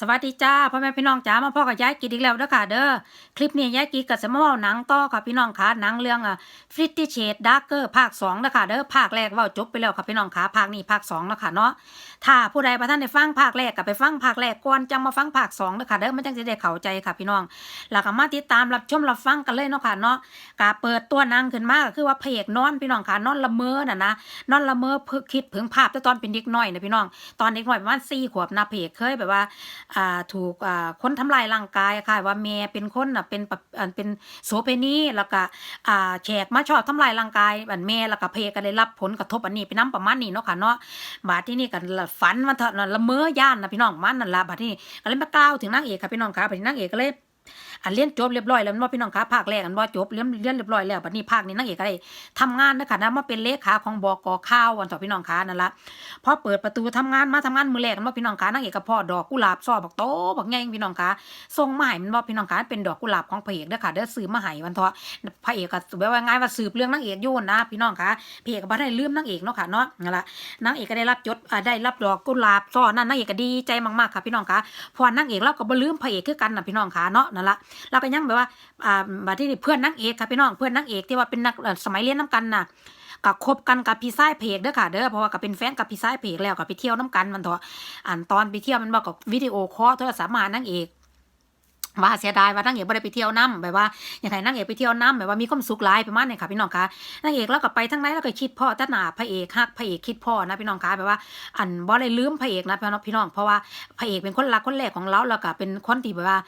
สวัสดีจ้าพ่อแม่พี่น้องจ๋ามาพ่อกับยายกิดอีกแล้วเด้อค่ะเด้อคลิปนี้ยายกิดกับสมอเว้าหนังต่อค่ะพี่น้องค่ะหนังเรื่องอะ Fifty Shades Darker ภาค2นะค่ะเด้อภาคแรกเว่าจบไปแล้วค่ะพี่น้องค่ะภาคนี้ภาค2แล้วค่ะเนาะถ้าผู้ใดบ่ทันได้ฟังภาคแรกก็ไปฟังภาคแรกก่อนจังมาฟังภาค2เด้อค่ะเด้อมันจังสิได้เข้าใจค่ะพี่น้องแล้วก็มาติดตามรับชมรับฟังกันเลยเนาะค่ะเนาะก็เปิดตัวหนังขึ้นมาก็คือว่าพระเอกนอนพี่น้องค่ะนอนละเมอน่ะนะนอนละเมอเพิ่งคิดถึงภาพแต่ตอนเป็นเด็กน้อยนะพี่น้องตอนเด็กน้อยประมาณ4ขวบนะพระเอกเคยแบบว่าอ่าถูกอ่าคนทำลายร่างกายค่ะ ว่าแม่เป็นคนน่ะเป็นปะอันเป็นโสเภณีแล้วก็อ่าแขกมาชอบทำลายร่างกายอันแม่แล้วก็เพก็ได้รับผลกระทบอันนี้ไปน้ำประมาณนี้เนาะค่ะเนาะบาดที่นี่กันฝันมันเถอะน่ะละเมอย่านนะพี่น้องมันนั่นละบาดที่นี่ก็เลยมากล่าวถึงนางเอกค่ะพี่น้องค่ะบาดนี้นางเอกก็เลย อันเรียนจบเรียบร้อยแล้วม่นบ่พี่น้องคะภาคแรกอันบ่าจบเรียนเรียนเรียบร้อยแล้วบัดนี้ภาคนี้นางเอกก็ได้ทำงานนะคะนะมาเป็นเลขาของบกข้าวอันต่อพี่น้องคะนั่นละพอเปิดประตูทำงานมาทำงานมือแรกอันบ่พี่น้องคะนางเอกก็พ่อดอกกุหลาบซอบักโตบักแงงพี่น้องคะส่งให้มันบ่าพี่น้องคะเป็นดอกกุหลาบของพระเอกเด้อค่ะเด้อซื้อมาให้วันเถาะพระเอกก็แบบว่าง่ายว่าสืบเรื่องนางเอกอยู่นะพี่น้องคะพระเอกก็บ่ได้ลืมนางเอกเนาะค่ะเนาะนั่นละนางเอกก็ได้รับจดได้รับดอกกุหลาบซอนั่นนางเอกก็ดีใจมากๆค่ะพี่น้องคะพราะว่านางเอกเราก็บ่ลืมพระเอกคือกันน่ะพี่น้องคะเนาะนั่นละเราก็ยังแบบว่าอ่าบัดที่นี่เพื่อนนางเอกค่ะพี่น้องเพื่อนนางเอกที่ว่าเป็นนักสมัยเรียนน้ำกันน่ะก็คบกันกับพี่ชายเพกเด้อค่ะเด้อเพราะว่าก็เป็นแฟนกับพี่ชายเพกแล้วก็ไปเที่ยวน้ำกันมันเถอะอันตอนไปเที่ยวมันบอกกับวิดีโอคอลโทรศัพท์มานางเอก ว่าเสียดายว่านางเอกไม่ได้ไปเที่ยวน้ำแบบว่าอย่างไรนางเอกไปเที่ยวน้ำแบบว่ามีความสุขหลายประมาณนี้ค่ะพี่น้องคะนางเอกแล้วก็ไปทั้งไหนแล้วก็คิดพ่อแต่หนาพระเอกฮักพระเอกคิดพ่อนะพี่น้องคะแบบว่าอันบ่ได้ลืมพระเอกนะพี่น้องพี่น้องเพราะว่าพระเอกเป็นคนรักคนแรกของเราแล้วก็เป็นคนที่แบบว่า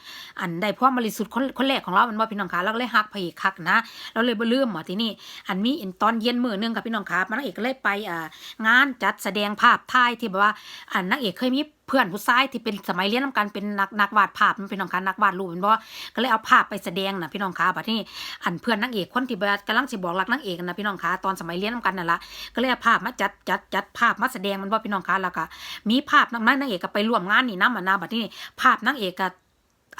อันได้พวกบริสุทธิ์คนคนแรกของเรามันว่าพี่น้องคะเราก็เลยฮักพระเอกฮักนะเราเลยบ่ลืมหมอที่นี่อันมีตอนเย็นมื้อนึงค่ะพี่น้องคะนางเอกก็เลยไปอ่างานจัดแสดงภาพถ่ายที่แบบว่าอันนางเอกเคยมี เพื่อนผู้ชายที่เป็นสมัยเรียนนำกันเป็นนักนักวาดภาพมันเป็นน้องคะนักวาดรูปเป็นบ่ก็เลยเอาภาพไปแสดงนะพี่น้องคะบัดนี้อันเพื่อนนางเอกคนที่กำลังสิบอกรักนางเอกนะพี่น้องคะตอนสมัยเรียนนำกันนั่นละก็เลยเอาภาพมาจัดจัดจัดภาพมาแสดงมันบ่พี่น้องคะแล้วก็มีภาพนางนางเอกก็ไปร่วมงานนี่นำอะนะบัดนี้ภาพนางเอกก็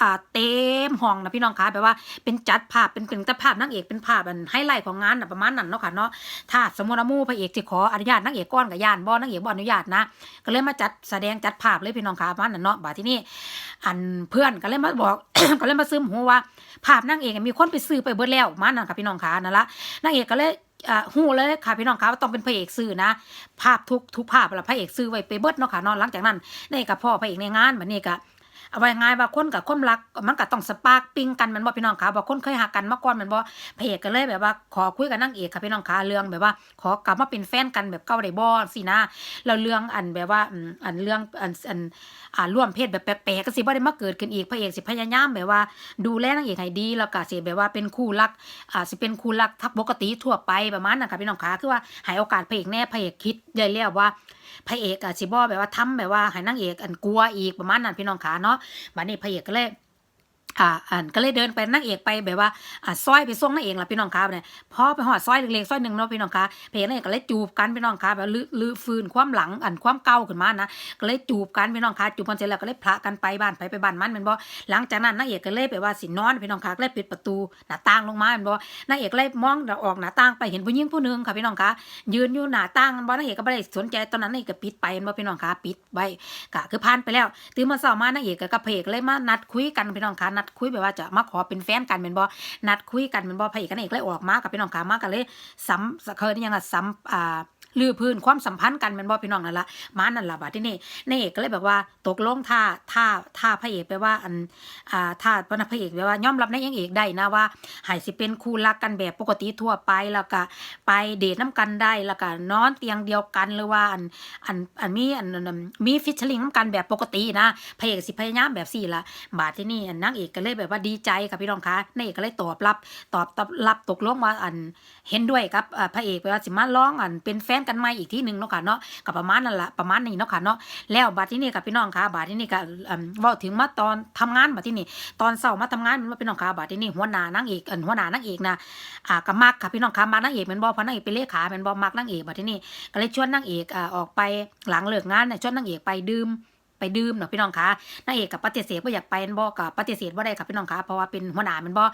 อ่าเต็มห้องนะพี่น้องคะแบบว่าเป็นจัดภาพเป็นเป็นแต่ภาพนางเอกเป็นภาพอันไฮไลท์ของงานนะประมาณนั้นเนาะค่ะเนาะถ้าสมมติว่ามู่พระเอกสิขออนุญาตนางเอกก่อนกับยานบ่นางเอกบ่อนุญาตนะ ก็เลยมาจัดแสดงจัดภาพเลยพี่น้องคะบ้านนั่นเนาะบาที่นี่อันเพื่อนก็เลยมาบอก ก็เลยมาซึมหัวว่า ภาพนางเอกมีคนไปซื้อไปเบิดแล้วมานั่นค่ะพี่น้องคะนั่นละนางเอกก็เลยหูเลยค่ะพี่น้องคะว่าต้องเป็นพระเอกซื้อนะ ภาพทุกทุกภาพละพระเอกซื้อไว้ไปเบิดเนาะค่ะนอนหลังจากนั้นนี่กับพ่อพระเอกในงานแบบนี้ก็ เอาไว้ง่ายว่าคนกับคนรักมันก็ต้องสปาร์กปิ้งกันมันบ่พี่น้องคะบอกคนเคยหักกันมาก่อนมันบ่พระเอกก็เลยแบบว่าขอคุยกับนางเอกค่ะพี่น้องคะเรื่องแบบว่า ขอกลับมาเป็นแฟนกันแบบเก่าได้บ่สินะแล้วเรื่องอันแบบว่าอันเรื่องอันอันอ่าร่วมเพศแบบแปลกๆก็สิบ่ได้มาเกิดขึ้นอีกพระเอกสิพยายามแบบว่า ดูแลนางเอกให้ดีแล้วก็สิแบบว่าเป็นคู่รักอ่าสิเป็นคู่รักทักปกติทั่วไปประมาณนั้นค่ะพี่น้องคะคือว่าให้โอกาสพระเอกแน่พระเอกคิดได้แล้วว่าพระเอกอะสิบ่แบบว่าทำแบบว่าให้นางเอกอันกลัวอีกประมาณนั้นพี่น้องคะเนาะบัดนี้พระเอกก็เลย อ่าอันก็เลยเดินไปนางเอกไปแบบว่าอ่าซอยไปส่งนางเอกล่ะพี่น้องคะเนี่ยพอไปหอดซอยเล็กๆซอยหนึ่งเนาะพี่น้องคะเพลงนางเอกก็เลยจูบกันพี่น้องคะแบบลื้อฟื้นความหลังอันความเก่าขึ้นมานะก็เลยจูบกันพี่น้องคะจูบกันเสร็จแล้วก็เลยพระกันไปบ้านไปไปบ้านมันแมันบ่หลังจากนั้นนางเอกก็เลยไปว่าสินอนพี่น้องคะก็เลยปิดประตูหน้าต่างลงมาแมันบ่นางเอกเลยมองออกหน้าต่างไปเห็นผู้หญิงผู้หนึ่งค่ะพี่น้องคะยืนอยู่หน้าต่างบ่นางเอกก็บ่ได้สนใจตอนนั้นนางเอกก็ปิดไปแม่นบ่พี่น้องคะปิดไว้ก็คือผ่านไปแล้วตื่นมาเช้ามานางเอกกับพระเอกเลยมานัดคุยกันพี่น้องคะนัดคุยแบบว่าจะมาขอเป็นแฟนกันเป็นบ่นัดคุยกันเป็นบ่พระเอกกันเอกเลยออกมากับพี่น้องขามากันเลยซ้ำเคยนี่ยังอะซ้ำอ่า ลือพื้นความสัมพันธ์กันเป็นบ่พี่น้องนั่นละมานั่นละบาดที่นี่นางเอกก็เลยแบบว่าตกลงท่าท่าท่าพระเอกไปว่าอันอ่าท่าพระพระเอกไปว่ายอมรับในยังเอกได้นะว่าให้สิเป็นคู่รักกันแบบปกติทั่วไปแล้วก็ไปเดทน้ำกันได้แล้วก็นอนเตียงเดียวกันหรือว่าอันอันอันมีอันอันมีฟิชเชอร์ลิงน้ำกันแบบปกตินะพระเอกสิพยายามแบบสี่ละบาทที่นี่นางเอกก็เลยแบบว่าดีใจค่ะพี่น้องคะนางเอกก็เลยตอบรับตอบตอบรับตกลงว่าอันเห็นด้วยกับอ่าพระเอกไปว่าสิมาร้องอันเป็นแฟนกันใหม่อีกที่หนึ่งเนาะค่ะเนาะกับประมาณนั่นแหละประมาณนี้เนาะค่ะเนาะแล้วบาทที่นี่กับพี่น้องค่ะบาทที่นี่ก็ว่าถึงมาตอนทำงานบาทที่นี่ตอนเสาร์มาทำงานมันว่าพี่น้องค่ะบาทที่นี่หัวหน้านางเอกหัวหน้านางเอกนะอ่าก็มักค่ะพี่น้องค่ะมานางเอกเป็นบอพนางเอกเป็นเลขาเป็นบอมักนางเอกบาทที่นี่ก็เลยชวนนางเอกอ่าออกไปหลังเลิกงานเนี่ยชวนนางเอกไปดื่ม ไปดื่มเนาะพี่น้องคะนางเอกกับปฏิเสธว่าอยากไปแม่นบ่กับปฏิเสธว่าได้ค่ะพี่น้องคะเพราะว่าเป็นหัวหน้ามันบ่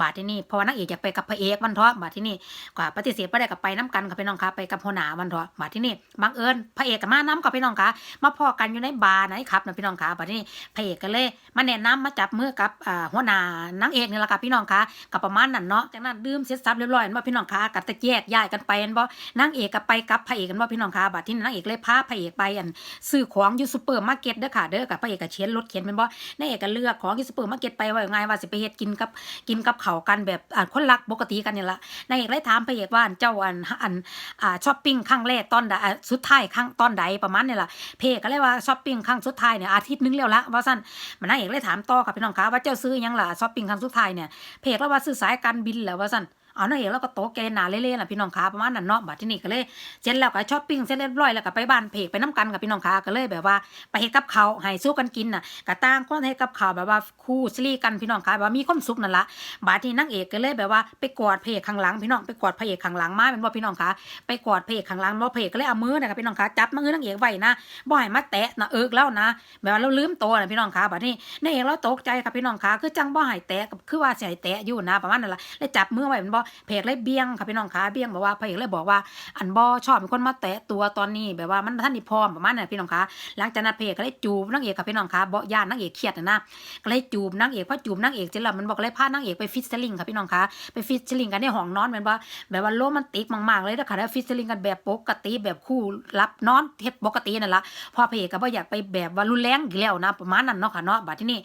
บาดที่นี่เพราะว่านางเอกอยากไปกับพระเอกวันเถาะบาดที่นี่ก็ปฏิเสธว่าได้กับไปน้กันกับพี่น้องคะไปกับหัวหน้าวันเถาะบาดที่นี่บังเอิญพระเอกกับมาน้กับพี่น้องคะมาพอกันอยู่ในบาร์ไหนครับนะพี่น้องคะบาดที่นี่พระเอกก็เลยมาแนะนำมาจับมือกับอ่าหัวหน้านางเอกนี่แหละค่ะพี่น้องคะกับประมาณนั้นเนาะจากนั้นดื่มเสร็จสับเรียบร้อยม่นบ่พี่น้องคะก็ตะแยกย้ายกันไปนบ่นางเอกก็ไปกับพระเอกกันบ่พี่น้องคะบาดที่นี่นางเอกเลยพาพระเอกไปอันซื้อของอยู่ซุปเปอร์มาร์เก็ตเด้อค่ะเด้อกับพระเอกก็เขียนรถเขียนแม่นบ่นางเอกก็เลือกของที่ซุปเปอร์มาร์เก็ตไปว่ายังไงว่าสิไปเฮ็ดกินกับกินกับเขากันแบบอ่าคนรักปกติกันนี่ละนางเอกเลยถามพระเอกว่าเจ้าอันอันอ่าช้อปปิ้งครั้งแรกตอนใดสุดท้ายครั้งตอนใดประมาณนี่ล่ะพเอกก็เลยว่าช้อปปิ้งครั้งสุดท้ายเนี่ยอาทิตย์นึงแล้วละว่าซั่นมันนางเอกเลยถามต่อค่ะพี่น้องคะว่าเจ้าซื้อยังล่ะช้อปปิ้งครั้งสุดท้ายเนี่ยพเอกแล้วว่าซื้อสายการบินและว่าซั่น เอานางเอกแล้วก็โต๊ะแกหนาเล่ๆล่ะพี่น้องคะประมาณนั้นเนาะบัดที่นี่ก็เลยเสร็จแล้วก็ช้อปปิ้งเสร็จเรียบร้อยแล้วก็ไปบ้านเพกไปน้ำกันกับพี่น้องคะก็เลยแบบว่าไปเฮ็ดกับเขาให้สู้กันกินน่ะก็ต่างคนเฮ็ดกับเขาแบบว่าคู่ซีรีกันพี่น้องคะแบบว่ามีความสุขนั่นละบาดที่นางเอกก็เลยแบบว่าไปกอดเพกข้างหลังพี่น้องไปกอดพระเอกข้างหลังมาเป็นว่าพี่น้องคะไปกอดเอกข้างหลังบ่พระเอกก็เลยเอามือนะครับพี่น้องคะจับมือนางเอกไว้นะบ่ให้มาแตะนะเอิกแล้วนะแบบว่าเราลืมตัวนะพี่น้องคะบัดนี้นางเอกเราตกใจค่ะพี่น้องคะคือจังบ่ให้แตะคือว่าให้แตะอยู่นะประมาณนั้นละเลยจับมือไว้เป็นบ่เพกเลยเบี้ยงค่ะพี่น้องคะเบี้ยงบอกว่าพระเอกเลยบอกว่าอันบ่ชอบเป็นคนมาแตะตัวตอนนี้แบบว่ามันท่านนี่พร้อมประมาณนั้นพี่น้องคะหลังจากนั้นพระเอกก็เลยจูบนางเอกค่ะพี่น้องคะบ่ย่านนางเอกเครียดนะนะก็เลยจูบนางเอกพอจูบนางเอกเสร็จแล้วมันบอกเลยพานางเอกไปฟิชเชอร์ลิงค่ะพี่น้องคะไปฟิชเชอร์ลิงกันในห้องนอนแม่นบ่แบบว่าโรแมนติกมากๆเลยนะคะแล้วฟิชเชอร์ลิงกันแบบปกติแบบคู่รับนอนเฮ็ดปกตินั่นละพอพระเอกก็บ่อยากไปแบบว่ารุนแรงอีกแล้วนะประมาณนั้นเนาะค่ะเนาะบัดที่นี่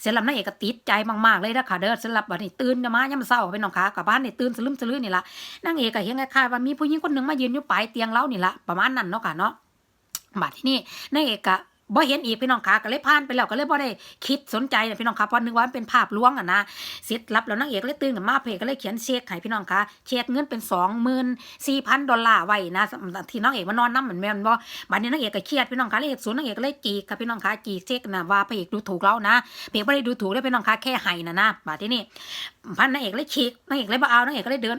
เสร็จแล้วนางเอกก็ติดใจมากๆเลยนะคะเด้อสำหรับบัดนี้ตื่นมายามเช้าพี่น้องคะกลับบ้านนี่ตื่นสลึมสลือนี่ละนางเอกก็เห็นคล้ายๆว่ามีผู้หญิงคนหนึ่งมายืนอยู่ปลายเตียงเล้านี่ละประมาณนั้นเนาะค่ะเนาะบัดที่นี่นางเอกก็ บ่เห็นอีกพี่น้องคะก็เลยผ่านไปแล้วก็เลยบ่ได้คิดสนใจนะพี่น้องคะเพราะนึกว่ามันเป็นภาพลวงอะนะเสร็จรับแล้วนางเอกเลยตื่นมาเพจก็เลยเขียนเช็คให้พี่น้องคะเช็คเงินเป็น24,000ดอลลาร์ไว้นะที่นางเอกมานอนน้ำเหมือนแม่นบ่บัดนี้นางเอกก็เครียดพี่น้องคะเลยศูนย์นางเอกก็เลยจีกค่ะพี่น้องคะจีเช็คนะว่าพระเอกดูถูกเรานะเพจบ่ได้ดูถูกเลยพี่น้องคะแค่ให้นะนะบัดที่นี่พันนางเอกเลยฉีกนางเอกเลยบ่เอานางเอกก็เลยเดิน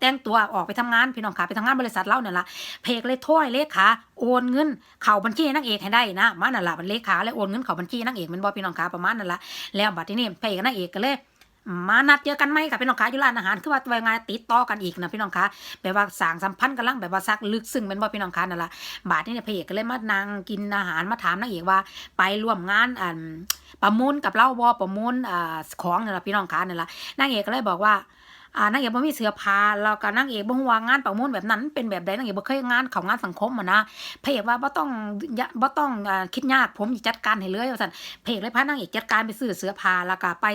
แต่งตัวออกไปทำงานพี่น้องคะไปทำงานบริษัทเราเนี่ยล่ะเพกเลยโถ้วยเลขาโอนเงิน เข่าบัญชีนางเอกให้ได้นะมานั่นละบัญเลขาเลยโอนเงินเข่าบัญชีนางเอกแมันบอพี่น้องขาประมาณนั่นละแล้วบัดที่นี่เพกกับนางเอกก็เลยมานัดเจอกันไหมค่ะพี่น้องคะอยู่ร้านอาหารคือว่าไงติดต่อกันอีกนะพี่น้องคะแบบว่าสร้างสัมพันธ์กันลังแบบว่าซักลึกซึ้งเป็นบ่พี่น้องคะนั่นละบาดนี้เนี่ยพระเอกก็เลยมานั่งกินอาหารมาถามนางเอกว่า ไปร่วมงานอันประมูลกับเล่าบอประมูลอ่าของนี่นละพี่น้องคะนั่นละนางเอกก็เลยบอกว่า อ่านางเอกบ่มีเสื้อผ้าแล้วก็นางเอกบ่ฮู้ว่างานประมูลแบบนั้นเป็นแบบใดนางเอกบ่เคยงานเข้างานสังคมอะนะพระเอกว่าบ่ต้องอย่าบ่ต้องคิดยากผมสิจัดการให้เลยว่าซั่นพระเอกเลยพานางเอกจัดการไปซื้อเสื้อผ้าแล้วก็ไป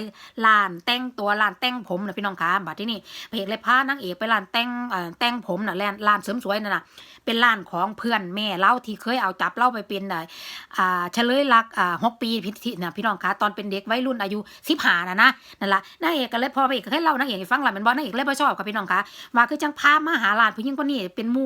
ร้านแต่งตัวร้านแต่งผมน่ะพี่น้องคะบัดที่นี่พระเอกเลยพานางเอกไปร้านแต่งเอ่อแต่งผมน่ะร้านร้านเสริมสวยนั่นน่ะเป็นร้านของเพื่อนแม่เล่าที่เคยเอาจับเล่าไปเป็นอ่าอ่าเฉลยรักอ่า6ปีพิธีน่ะพี่น้องคะตอนเป็นเด็กวัยรุ่นอายุ15น่ะนะนั่นล่ะนางเอกก็เลยพอพระเอกก็ให้เล่านางเอกให้ฟังล่ะม่นบ่นางเอกเลยบ่ชอบค่ะพี่น้องคะว่าคือจังพามาหาหลานผู้หญิงคนนี้เป็นมู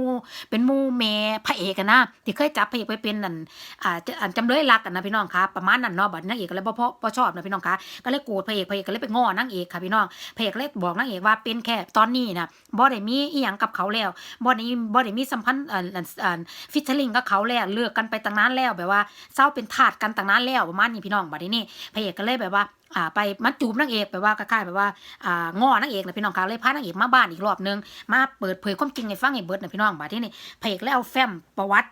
เป็นมูแม่พระเอกนะที่เคยจับพระเอกไปเป็นนั่นอ่าจะอันจำเลยรักกันนะพี่น้องคะประมาณนั้นเนาะบัดนางเอกก็เลยบ่พอบ่ชอบนะพี่น้องคะก็เลยโกรธพระเอกพระเอกก็เลยไปง้อนางเอกค่ะพี่น้องพระเอกเลยบอกนางเอกว่าเป็นแค่ตอนนี้นะบ่ได้มีอีหยังกับเขาแล้วบ่ได้บ่ได้มีสัมพันธ์อ่าอ่าอ่าฟิชเชอร์ลิงกับเขาแล้วเลิกกันไปตั้งนานแล้วแบบว่าเศร้าเป็นทาสกันตั้งนานแล้วประมาณนี้พี่น้องบัดนี้พระเอกก็เลยแบบว่า อ่าไปมันจูบนางเอกแปลว่าคล้ายๆแปลว่าอ่างอนางเอกนะพี่น้องคะเลยพานางเอกมาบ้านอีกรอบนึงมาเปิดเผยความจริงให้ฟังให้เบิดนะพี่น้องบาดที่นี่พระเอกแล้วแฟ้มประวัติ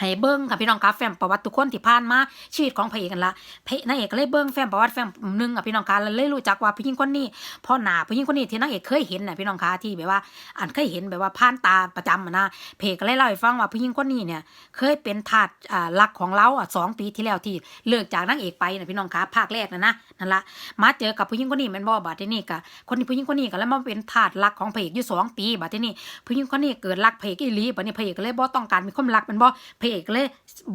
ให้เบิ้งค่ะพี่น้องคะแฟ้มประวัติทุกคนที่ผ่านมาชีวิตของพระเอกกันละพระนางเอกก็เลยเบิ้งแฟ้มประวัติแฟ้มหนึ่งอะพี่น้องคะแล้วเลยรู้จักว่าผู้หญิงคนนี้พ่อหนาผู้หญิงคนนี้ที่นางเอกเคยเห็นน่ะพี่น้องคะที่แบบว่าอันเคยเห็นแบบว่าผ่านตาประจำนะเพจก็เลยเล่าให้ฟังว่าผู้หญิงคนนี้เนี่ย เคยเป็นทาสอ่ารักของเราอะสองปีที่แล้วที่เลิกจากนางเอกไปนะพี่น้องคะภาคแรกนะนะนั่นละมาเจอกับผู้หญิงคนนี้ม่นบ่บาดที่นี่กะคนที่ผู้หญิงคนนี้ก็แล้วมาเป็นทาสรักของพระเอกอยู่สองปีบาดที่นี่ผู้หญิงคนนี้เกิดรักพระเอกอีหลีบัดนี้พระเอกก็เลยบ่ต้องการมีความรักมันบ่ระเอกเลย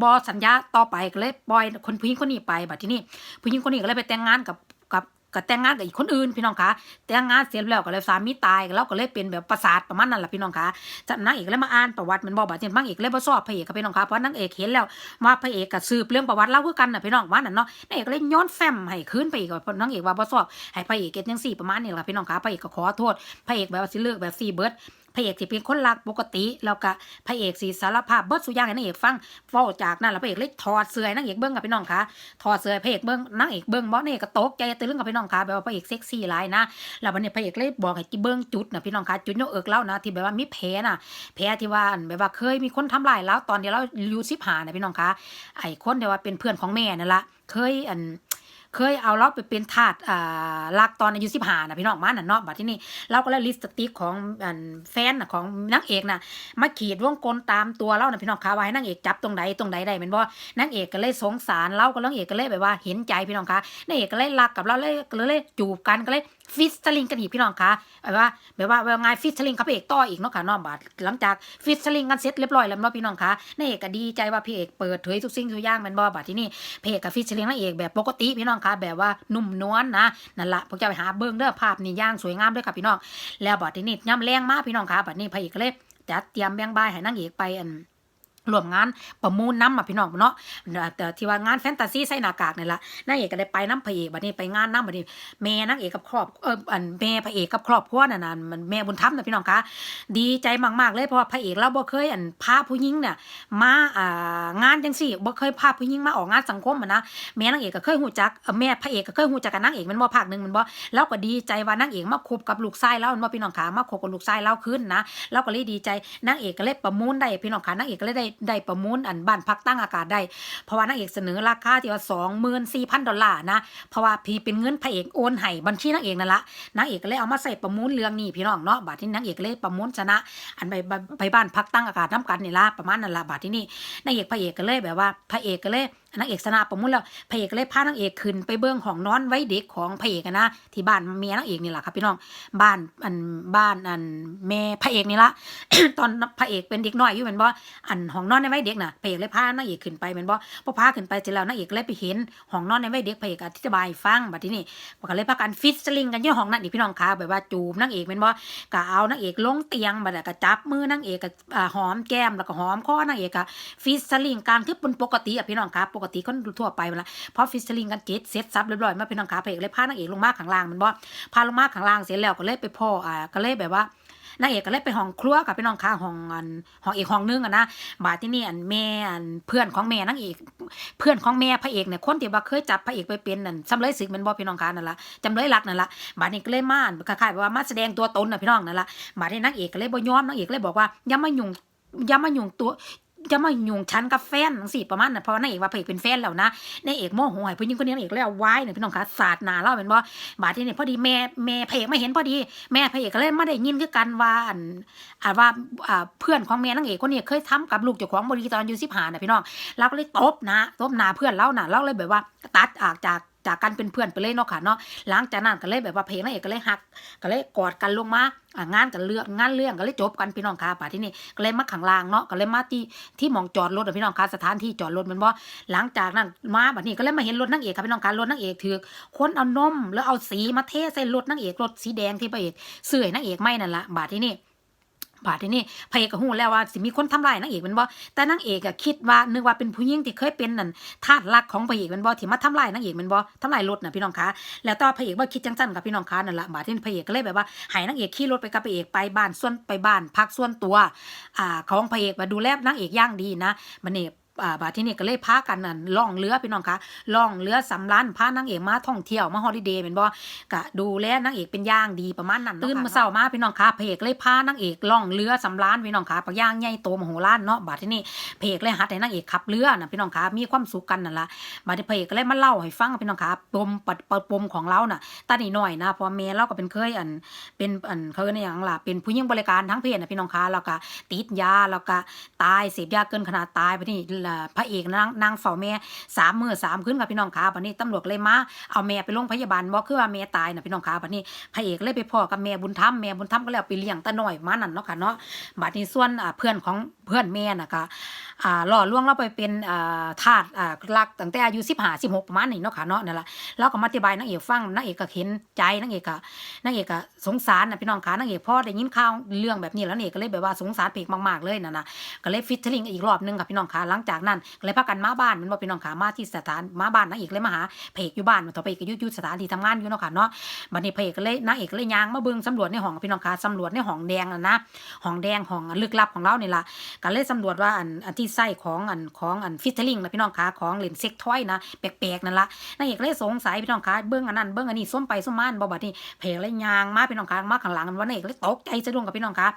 บ่สัญญาต่อไปก็เลยปล่อยคนผู้หญิงคนนี้ไปบัดที่นี่ผู้หญิงคนนี้ก็เลยไปแต่งงานกับกับกับแต่งงานกับอีกคนอื่นพี่น้องคะแต่งงานเสร็จแล้วก็เลยสามีตายแล้วก็เลยเป็นแบบประสาทประมาณนั้นแหละพี่น้องคะจากนางเอกเลยมาอ่านประวัติมันบ่บาดนี้นางเอกเลยบ่ชอบพระเอกกับพี่น้องคะเพราะนางเอกเห็นแล้วว่าพระเอกก็สืบเรื่องประวัติเล่าคือกันน่ะพี่น้องว่านั่นเนาะนางเอกก็เลยย้อนแฟ้มให้คืนไปอีกว่าเพราะนางเอกว่าบ่ชอบให้พระเอกเก็ดจังซี่ประมาณนี้แหละพี่น้องคะพระเอกก็ขอโทษพระเอกแบบว่าสิเลิกแบบซี่เบิดพระเอกที่เป็นคนรักปกติแล้วก็พระเอกสีสารภาพเบิดสุย่างให้นางเอกฟังเฝ้าจากนั้นแล้วพระเอกเลยถอดเสื้อให้นางเอกเบิ้งกับพี่น้องคะถอดเสื้อให้พระเอกเบิ้งนางเอกเบิ้งบ่นางเอกก็ตกใจตื่นเรื่องกับพี่น้องคะแบบว่าพระเอกเซ็กซี่หลายนะแล้ววันนี้พระเอกเลยบอกให้กิเบิ้งจุดนะพี่น้องคะจุดยเอิกเล่านะที่แบบว่ามีแผลน่ะแผลที่ว่าแบบว่าเคยมีคนทำลายแล้วตอนเดียวเราอยู่สิบหานะพี่น้องคะไอ้คนที่ว่าเป็นเพื่อนของแม่นั่นละเคยอัน เคยเอาเราไปเป็นทาสอ่าลักตอนอายุสิบห้านะพี่น้องมาน่ะเนาะบัดที่นี่เราก็เลยลิปสติกของอันแฟนน่ะของนางเอกน่ะมาขีดวงกลมตามตัวเราน่ะพี่น้องคะว่าให้นางเอกจับตรงใดตรงใดได้แม่นบ่นางเอกก็เลยสงสารเราก็นางเอกก็เลยแบบว่าเห็นใจพี่น้องคะนางเอกก็เลยรักกับเราเลยก็เลยจูบกันก็เลย ฟิสลิงกันอีกพี่น้องคะแบบว่าแบบว่าแบบไงฟิสลิงกับพระเอกต่ออีกเนาะค่ะเนาะบัดหลังจากฟิสลิงกันเสร็จเรียบร้อยแล้วเนาะพี่น้องคะนางเอกก็ดีใจว่าพี่เอกเปิดเผยทุกสิ่งทุกอย่างแม่นบ่บัดที่นี่เพจกับฟิชเชอร์ลิงนางเอกแบบปกติพี่น้องคะแบบว่านุ่มนวลนะนั่นละพวกเจ้าไปหาเบิ้งเด้อภาพนี่ย่างสวยงามด้วยค่ะพี่น้อง แล้วบัดนี้ย่ำแรงมากพี่น้องคะบัดนี้พระเอกเลยจัดเตรียมแบงบายให้นางเอกไปอัน รวมงานประมูลน้ำอะพี่น้องเนาะแต่ที่ว่างานแฟนตาซีใส่หน้ากากนี่ละนางเอกก็ได้ไปน้ำพระเอกบัดนี้ไปงานน้ำบัดนี้แม่นางเอกกับครอบเอออันแม่พระเอกกับครอบครัวน่ะนะมันแม่บุญธรรมนะพี่น้องคะดีใจมากๆเลยเพราะว่าพระเอกเราบ่เคยอันพาผู้หญิงเนี่ยมาอ่างานจังซี่บ่เคยพาผู้หญิงมาออกงานสังคมนะแม่นางเอกก็เคยหูจักแม่พระเอกก็เคยหูจักกับนางเอกมันบ่ภาคหนึ่งมันบ่แล้วก็ดีใจว่านางเอกมาคบกับลูกชายแล้วมันบ่พี่น้องขามาคบกับลูกชายแล้วขึ้นนะแล้วก็เลยดีใจนางเอกก็เลยประมูลได้พี่น้องขานางเอกก็เลยได้ได้ประมูลอันบ้านพักตั้งอากาศได้ เพราะว่านางเอกเสนอราคาที่ว่า24,000ดอลลาร์นะเพราะว่าพี่เป็นเงินพระเอกโอนให้บัญชีนางเอกนั่นละนางเอกก็เลยเอามาใส่ประมูลเรื่องนี้พี่น้องเนาะบาทที่นางเอกก็เลยประมูลชนะ อันไปไปบ้านพักตั้งอากาศน้ำกันนี่ละประมาณนั่นละบาทที่นี่นางเอกพระเอกก็เลยแบบว่าพระเอกก็เลย นางเอกสนาประมุนแล้วพระเอกเลยพานางเอกขึ้นไปเบื้องของนอนไว้เด็กของพระเอกนะที่บ้านเมียนางเอกนี่แหละครับพี่น้องบ้านอันบ้านอันแม่พระเอกนี่ละตอนพระเอกเป็นเด็กน้อยอยู่เป็นบ่อันห้องนอนในไว้เด็กน่ะพระเอกเลยพานางเอกขึ้นไปเป็นบ่พอพาขึ้นไปเสร็จแล้วนางเอกเลยไปเห็นห้องนอนในไว้เด็กพระเอกอธิบายฟังบัดที่นี้ก็เลยพากันฟิตสลิงกันอยู่ห้องนั้นนี่พี่น้องคะแบบว่าจูบนางเอกเป็นบ่ก็เอานางเอกลงเตียงบัดแล้วก็จับมือนางเอกก็หอมแก้มแล้วก็หอมคอนางเอกก็ฟิตสลิงการคือเป็นปกติอะพี่น้องคะกติคนทั่วไปเวลาพอฟิตสลิงกันเจ็ดเสร็จซับเรียบร้อยมาพี่น้องคะพระเอกเลยพานางเอกลงมาข้างล่างมันบ่พาลงมาข้างล่างเสร็จแล้วก็เลยไปพ่ออ่าก็เลยแบบว่านางเอกก็เลยไปห้องครัวกับพี่น้องค้าห้องอันห้องเอกห้องนึงอะนะบาดที่นี่อันแม่อันเพื่อนของแม่นางเอก เพื่อนของแม่พระเอกเนี่ยคนที่ว่าเคยจับพระเอกไปเป็นนั่นจำเลยศึกมันบ่พี่น้องค้านั่นละจำเลยรักนั่นละบาดนี้ก็เลยมาคล้ายๆแบบว่ามาแสดงตัวตนน่ะพี่น้องนั่นละบาดนี้นางเอกก็เลยบ่ยอมนางเอกก็เลยบอกว่าอย่ามายุ่งอย่ามายุ่งตัว อย่ามายุ่งฉันกับแฟนจังซี่ประมาณนั้นเพราะนางเอกว่าพระเอกเป็นแฟนแล้วนะนางเอกโมโหให้ผู้หญิงคนนี้นางเอกเลยเอาไว้เนี่ยพี่น้องคะสาดหน้าเราเป็นบ่าบาดที่เนี่ยพอดีแม่แม่พระเอกไม่เห็นพอดี แม่พระเอกก็เลยมาได้ยินคือกันว่าอันอ่าว่าอ่าเพื่อนของแม่นางเอกคนนี้เคยทำกับลูกเจ้าของบริตอนอยู่สิบห้านะพี่น้องเราก็เลยตบนะตบหน้าเพื่อนเราน่ะเราเลยแบบว่าตัดออกจาก จากกันเป็นเพื่อนไปเลยเนาะค่ะเนาะหลังจากนั้นก็เลยแบบว่าเพลงนางเอกก็เลยหักก็เลยกอดกันลงมาอ่างานกันเรื่องงานเรื่องก็เลยจบกันพี่น้องค่ะป่าที่นี่ก็เลยมาขังลางเนาะก็เลยมาที่ที่มองจอดรถพี่น้องค่ะสถานที่จอดรถมันบ่หลังจากนั้นมาบัดนี้ก็เลยมาเห็นรถนางเอกค่ะพี่น้องค่ะรถนางเอกถือคนเอานมแล้วเอาสีมาเทใส่รถนางเอกรถสีแดงที่พระเอกเสื่อยนางเอกไม่นั่นละบาดที่นี่ บาดที่นี่พระเอกก็หูแล้วว่าสิมีคนทำลายนางเอกแมันบ่แต่นางเอกอะคิดว่านึกว่าเป็นผู้หญิงที่เคยเป็นนั่นทาสรักของพระเอกแมันบ่ที่มาทำลายนางเอกแมันบ่ทำลายรถน่ะพี่น้องคะแล้วต่อพระเอกว่าคิดจังสั่นกับพี่น้องคะนั่นละบาดที่นี่พระเอกก็เลยแบบว่าให้นางเอกขี่รถไปกับพระเอกไปบ้านส่วนไปบ้านพักส่วนตัวอ่าของพระเอกมาดูแลนางเอกย่างดีนะมันนี่อ่า บาดที่นี่ก็เลยพากันนั่นล่องเรือพี่น้องคะล่องเรือสำล้านพานางเอกมาท่องเที่ยวมาฮอลิเดย์เป็นบ่ก็ดูแลนางเอกเป็นอย่างดีประมาณนั้นเนาะตื่นมาเช้ามาพี่น้องคะพระเอกเลยพานางเอกล่องเรือสำล้านพี่น้องคะปักอย่างใหญ่โตมโหฬารเนาะบาดที่นี่พระเอกเลยหัดให้นางเอกขับเรือนะพี่น้องคะมีความสุขกันนั่นล่ะบาดที่พระเอกก็เลยมาเล่าให้ฟังพี่น้องคะปมปัดปมของเราน่ะตานี่น้อยนะเพอแม่เราก็เป็นเคยอันเป็นอันเขาเรียกอหย่างล่ะเป็นผู้หญิงบริการทั้งเพศนะพี่น้องคะแล้วก็ติดยาแล้วก็ตายเสพยาเกินขนาดตายไปนี่ล่ะพระเอกนางนางเฝ้าแม่สามมือสามคืนกับพี่น้องคะบัดนี้ตำรวจเลยมาเอาแม่ไปโรงพยาบาลบอกคือว่าแม่ตายนะพี่น้องคะบัดนี้พระเอกเลยไปพ่อกับแม่บุญธรรมแม่บุญธรรมก็เลยเอาไปเลี้ยงตาหน่อยมานั่นเนาะค่ะเนาะบัดนี้ส่วนเพื่อนของเพื่อนแม่น่ะก็อ่าล่อลวงเราไปเป็นอ่าทาสอ่ารักตั้งแต่อายุ15 16ประมาณนี้เนาะค่ะเนาะนั่นแหละเราก็มาอธิบายนางเอกฟังนางเอกก็เห็นใจนางเอกอะนางเอกอะสงสารนะพี่น้องคะนางเอกพ่อได้ยินข่าวเรื่องแบบนี้แล้วนางเอกก็เลยแบบว่าสงสารเพกมากๆเลยนะนะก็เลยฟิตเทอริงอีกรอบนึงค่ะพี่น้องคะหลังจากนั้นก็เลยพากันมาบ้านมันว่าพี่น้องคะมาที่สถานมาบ้านนางเอกเลยมาหาเพกอยู่บ้านมันต่อไปก็อยู่อยู่สถานที่ทำงานอยู่เนาะค่ะเนาะบัดนี้เพกก็เลยนางเอกก็เลยย่างมาเบิ่งสำรวจในห้องพี่น้องคะสำรวจในห้องแดงน่ะนะห้องแดงห้องลึกลับของเราเนี่ยล่ะก็เลยสำรวจว่าอันอันที่ไส้ของอันของอันฟิตเทอริงนะพี่น้องคะของเหรียญเซ็กทอยนะแปลกๆนั่นละนางเอกเลยสงสัยพี่น้องคะเบื้องอันนั้นเบื้องอันนี้ส้มไปส้มมันบ่บัดนี้เพลเลยยางมาพี่น้องคะมาข้างหลังว่านางเอกเลยตกใจสะดุ้งกับพี่น้องคะ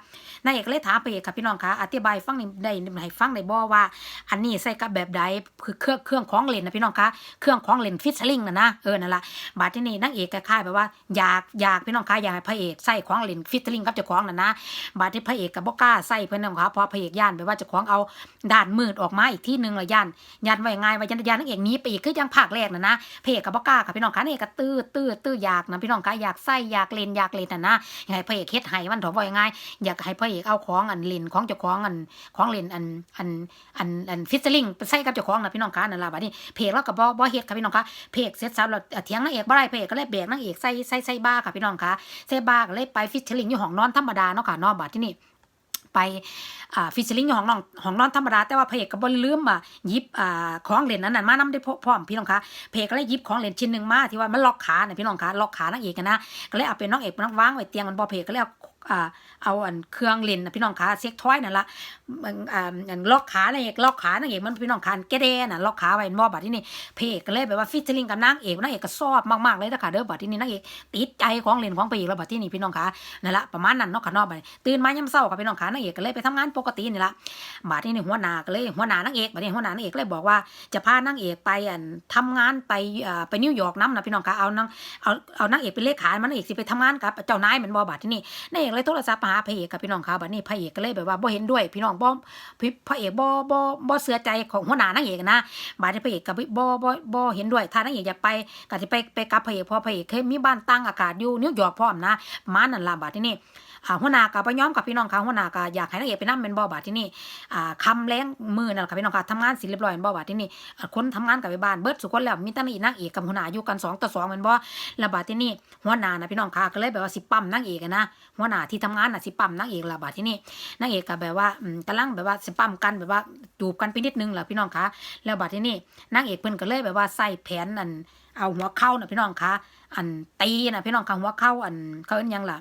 นางเอกเลยถามเพเอกค่ะพี่น้องคะอธิบายฟังได้ให้ฟังได้บ่ว่า อันนี้ใส่กับแบบใดคือเครื่องเครื่องของเล่นนะพี่น้องคะเครื่องของเล่นฟิตเทอริงนะนะเออนั่นละบาดที่นี่นางเอกก็คล้ายแบบว่าอยากอยากพี่น้องคะอยากให้พระเอกใส่ของเล่นฟิตเทอริงกับเจ้าของน่ะนะบาดที่พระเอกก็บ่กล้าใส่เพิ่นนะคะเพราะพระเอกย่านแบบว่าเจ้าของเอาด้านมืดออกมาอีกที่หนึ่งละยันยันไว้ง่ายว่ายันยันนักเอกนี้ไปอีกคือยังภาคแรกนะนะเพเอกกับบ่กล้าค่ะพี่น้องคะนี่ก็ตื้อตื้อตื้ออยากนะพี่น้องคะอยากใส่อยากเล่นอยากเล่นน่ะนะอยากให้พระเอกเฮ็ดให้มันถอดว่าง่ายอยากให้พระเอกเอาของอันเล่นของเจ้าของอันของเล่นอันอันอันอันฟิชเชอร์ลิงไปใส่กับเจ้าของนะพี่น้องคะนั่นล่ะบัดนี้เพกแล้วก็บ่บ่เฮ็ดค่ะพี่น้องคะเพกเสร็จสับแล้วเถียงนางเอกบ่ได้เพเอกก็เลยแบกนางเอกใส่ใส่ใส่บ้าค่ะพี่น้องคะใส่บ้าก็เลยไปฟิชเชอร์ลิงอยู่ห้องนอนธรรมดาเนาะค่ะเนอกบัดที่นี่ไปอ่าฟิชเชอร์ลิงอยู่ห้องนอนห้องนอนธรรมดาแต่ว่าพระเอกก็บ่ลืมอะหยิบอ่าของเล่นนั้นน่ะมานำได้พร้อมพี่น้องคะพระเอกก็เลยหยิบของเล่นชิ้นหนึงมาที่ว่ามันล็อกขาน่ะพี่น้องคะล็อกขานางเอกนะก็เลยเอาเป็นน้องเอกนั่งวางไว้เตียงมันบ่พระเอกก็เลยเอา อ่าเอาอันเครื่องเล่นนะพี่น้องคะเซ็กทอยนั่นละมันอ่าอันล็อกขานางเอกล็อกขานางเอกมันพี่น้องคะแกเดน่ะล็อกขาไว้บ่บัดที่นี่พระเอกก็เลยแบบว่าฟิชเชอร์ลิงกับนางเอกนางเอกก็ชอบมากๆเลยนะคะเด้อบัดที่นี่นางเอกติดใจของเล่นของพระเอกแล้วบัดที่นี่พี่น้องคะนั่นละประมาณนั้นเนาะค่ะนาะบัดตื่นมายามเช้าค่ะพี่น้องคะนางเอกก็เลยไปทำงานปกตินี่ละบาดนี้นี่หัวหน้าก็เลยหัวหน้านางเอกบาดนี้หัวหน้านางเอกก็เลยบอกว่าจะพานางเอกไปอันทำงานไปอ่าไปนิวยอร์กน้ำนะพี่น้องคะเอานางเอาเอานางเอกเป็นเลขามันนางเอกสิไปทำงานกับเจ้านายเหมือนบ่บาดที่นี่นางเอกเลยโทรศัพท์มาหาพระเอกกับพี่น้องเขาบัดนี้พระเอกก็เลยแบบว่าบ่เห็นด้วยพี่น้องบ่พพระเอกบ่บ่บ่เสือใจของหัวหน้านางเอกนะบาดนี้พระเอกกับบ่บ่บ่เห็นด้วยถ้านางเอกอยากไปก็สิไปไปกับพระเอกเพราะพระเอกเคยมีบ้านตั้งอากาศอยู่นิวยอร์กพร้อมนะมานั่นล่ะบาดที่นี่ อ่าหัวหน้ากับบ่ยอมกับพี่น้องค่ะหัวหน้าก็อยากให้นางเอกไปนํเป็นบ่อบาดที่นี่อ่าคำแรงมือนั่นแหละค่ะพี่น้องค่ะทำงานเสิเรียบร้อยแม่นบ่ว่าทที่นี่คนทำงานกับไปบ้านเบิร์ดสุคนแล้วมีตั้งอีนางเอกกับหัวหน้าอยู่กันสองต่อสองแม่นบ่แล้วบาดที่นี่หัวหน้านะพี่น้องค่ะก็เลยแบบว่าสิปั๊มนางเอกนะหัวหน้าที่ทำงานน่ะสิปั๊มนางเอกละบาดที่นี่นางเอกก็แบบว่ากำลังแบบว่าสิปั๊มกันแบบว่าจูบกันไปนิดนึงแหละพี่น้องค่ะแล้วบาดที่นี่นางเอกเพิ่นก็เลยแบบว่าใส่แผนอันเอาหัวเข้าน่ะพี่น้องค่ะอันตีน่ะพี่น้องค่ะหัวเข้าอันเขาเอิ้นยังล่ะ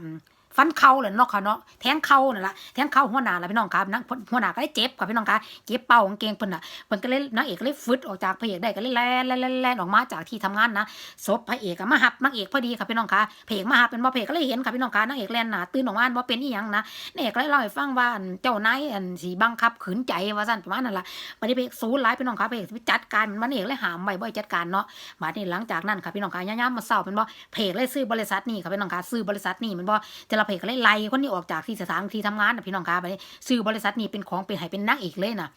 ฟันเข่าเลยเนาะค่ะเนาะแทงเข่านั่นละแทงเข่าหัวหน้าละพี่น้องครับนักหัวหน้าก็ได้เจ็บค่ะพี่น้องคะเจ็บเป่ากางเกงเพิ่นน่ะเพิ่นก็เลยนางเอกก็เลยฟึดออกจากพระเอกได้ก็เลยแล่นแล่นแล่นออกมาจากที่ทำงานนะศพพระเอกก็มาหับนางเอกพอดีค่ะพี่น้องคะพระเอกมาหับเป็นบ่พระเอกก็เลยเห็นค่ะพี่น้องคะนางเอกแล่นหน้าตื่นออกมาว่เป็นอีหยังนะนางเอกก็เลยเล่าให้ฟังว่าเจ้านายอันสิบังคับขืนใจว่าซั่นประมาณนั้นล่ะบัดนี้พระเอกสูนหลายพี่น้องคะพระเอกไปจัดการมันเอกเลยหามไว้บ่ให้จัดการเนาะบัดนี้หลังจากนั้นค่ะพี่น้องคะย่ามๆมาเศร้าเป็นบ่พระเอกเลยซื้อบริษัทนี้ค่ะพี่น้องคะซื้อบริษัทนี้มันบ่แต่ละเพจก็เลยไล่คนนี้ออกจากที่สถานที่ทำงานนะพี่น้องคะไปซื้อบริษัทนี้เป็นของเป็นให้เป็นนักเอกเลยนะ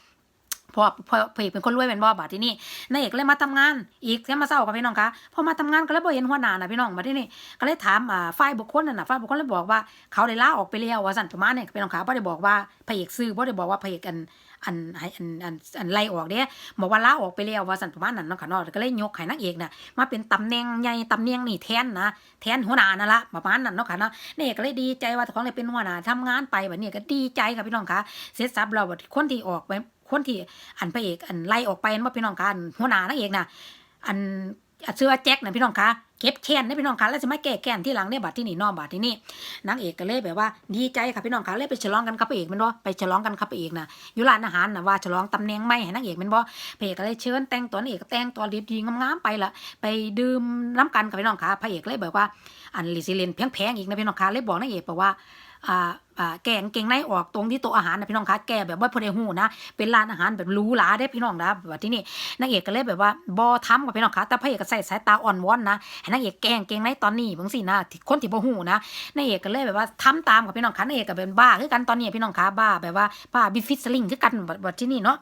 พอพอเพระเอกเป็นคนรวยเป็นบ่บาทที่นี่นายเอกเลยมาทำงาน อีกแล้วมาเศร้ากับพี่น้องคะพอมาทำงานก็เลยบ่เห็นหัวหน้านะพี่น้องมาที่นี่ก็เลยถามอ่าฝ่ายบุคคลนั่นน่ะฝ่ายบุคคลเลยบอกว่าเขาได้ลาออกไปแล้วว่าสั่นประมาณนี้พี่น้องคะบ่ได้บอกว่าพระเอกซื้อบ่ได้บอกว่าพระเอกอันอันให้อันอันอันไล่ออกเด้บอกว่าลาออกไปแล้วว่าสันประมาณนั้นเนาะค่ะเนาะก็เลยยกให้นางเอกน่ะมาเป็นตำแหน่งใหญ่ตำแหน่งนี่แทนนะแทนหัวหน้านั่นละประมาณนั้นเนาะค่ะเนาะนี่ก็เลยดีใจว่าของเลยเป็นหัวหน้าทำงานไปแบบนี้ก็ดีใจค่ะพี่น้องคะเสร็จสับเราบัดคนที่ออกไปคนที่อันพระเอกอันไล่ออกไปนั่นว่าพี่น้องคะหัวหน้านางเอกน่ะอันเสื้อแจ็คน่ะพี่น้องคะ ก็บแค้นนะพี่น้องคะแล้วจะมาแก้แค้นที่หลังเนี่ยบัดที่นี่เนอบัดที่นี่นางเอกก็เลยแบบว่าดีใจค่ะพี่น้องคะเลยไปฉลองกันครับพระเอกมันบ่ไปฉลองกันครับพระเอกนะอยู่ร้านอาหารนะว่าฉลองตำแหน่งใหม่ให้นางเอกมันบ่พระเอกก็เลยเชิญแต่งตัวนางเอกก็แต่งตัวดีๆงามๆไปละไปดื่มน้ำกันกับพี่น้องคะพระเอกเลยแบบว่าอันลิซิเลนแพงๆอีกนะพี่น้องคะเลยบอกนางเอกบอกว่าอ่า แกงเกงในออกตรงที่โต๊ะอาหารนะพี่น้องคะแกแบบว่าพอได้หูนะเป็นร้านอาหารแบบหรูหราได้พี่น้องนะแบบที่นี่นางเอกก็เลยแบบว่าบอทำกับพี่น้องคะแต่พระเอกก็ใส่สายตาอ่อนวอนนะให้นางเอกแกงเกงในตอนนี้บางสินะคนที่บ่หูนะนางเอกก็เลยแบบว่าทำตามกับพี่น้องคะนางเอกก็เป็นบ้าคือกันตอนนี้พี่น้องคะบ้าแบบว่าบ้าบิฟิสลิงคือกันแบบที่นี่เนาะ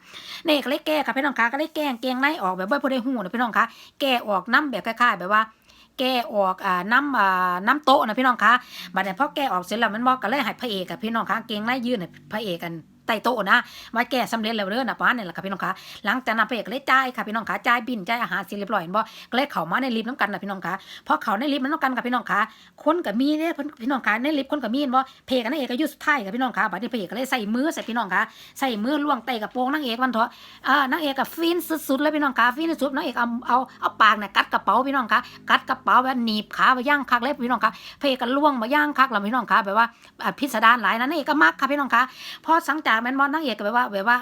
นางเอกก็เลยแก้กับพี่น้องคะก็เลยแกงเกงในออกแบบว่าพอได้หูนะพี่น้องคะแกออกน้ำแบบคล้ายๆแบบว่า แก้ออกอ่าน้ำอ่าน้ำโต๊ะนะพี่น้องคะบัดนี้พอแก้ออกเสร็จแล้วมันบอกก็เลยให้พระเอกกับพี่น้องคะเกงไล่ยืนให้พระเอกกัน ไต่โตนะว่าแก้สำเร็จแล้วเด้อนะประมาณนี้แหละค่ะพี่น้องคะหลังจากนั้นพระเอกก็เลยจ่ายค่ะพี่น้องคะจ่ายบินจ่ายอาหารเสร็จเรียบร้อยเห็นบ่ก็เลยเข้ามาในลิฟต์น้ำกันนะพี่น้องคะพอเข้าในลิฟต์น้ำกันกับพี่น้องคะคนก็มีเนี่ยพี่น้องคะในลิฟต์คนก็มีเห็นบ่เพลงนางเอกก็อยู่สุดท้ายค่ะพี่น้องคะบัดนี้พระเอกก็เลยใส่มือใส่พี่น้องคะใส่มือล่วงเตะกระโปรงนางเอกวันเถอะอ่านางเอกก็ฟินสุดๆเลยพี่น้องคะฟินสุดนางเอกเอาเอาเอาปากเนี่ยกัดกระเป๋าพี่น้องคะกัดกระเป๋าแบบหนีบขาไปย่างคักเลยพี่น้องคะพระเอกก็ล่วงมาย่างคักแล้วพี่น้องคะแบบว่าอ่าพิสดารหลายนะนางเอกก็มักค่ะพี่น้องคะพอสังจากแมนบอลนางเอกก็แบบว่าแบบว่า